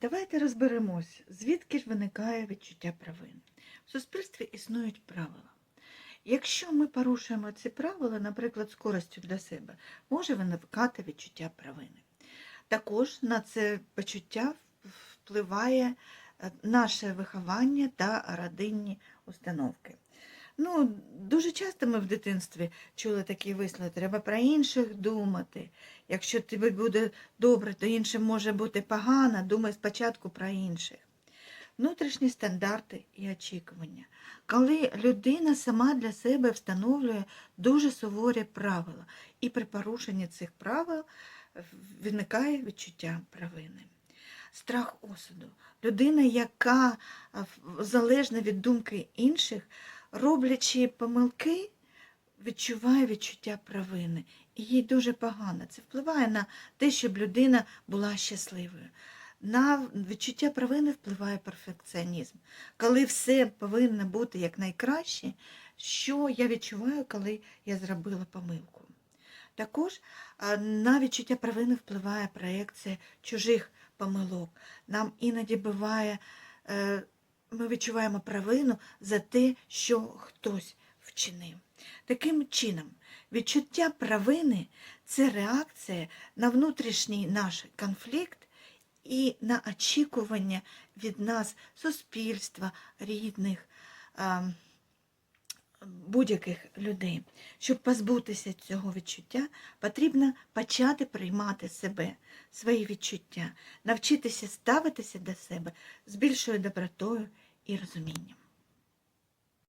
Давайте розберемось, звідки ж виникає відчуття провини. В суспільстві існують правила. Якщо ми порушуємо ці правила, наприклад, з користю для себе, може виникати відчуття провини. Також на це почуття впливає е, наше виховання та родинні установки. Ну, дуже часто ми в дитинстві чули такі вислови, треба про інших думати. Якщо тобі буде добре, то іншим може бути погано, думай спочатку про інших. Внутрішні стандарти і очікування. Коли людина сама для себе встановлює дуже суворі правила, і при порушенні цих правил виникає відчуття провини. Страх осуду. Людина, яка залежна від думки інших, роблячи помилки, відчуває відчуття провини. І їй дуже погано. Це впливає на те, щоб людина була щасливою. На відчуття провини впливає перфекціонізм. Коли все повинно бути якнайкраще, що я відчуваю, коли я зробила помилку. Також на відчуття провини впливає проекція чужих помилок. Нам іноді буває, е, ми відчуваємо провину за те, що хтось вчинив. Таким чином, відчуття провини це реакція на внутрішній наш конфлікт і на очікування від нас суспільства, рідних, а, будь-яких людей. Щоб позбутися цього відчуття, потрібно почати приймати себе, свої відчуття, навчитися ставитися до себе з більшою добротою і розумінням.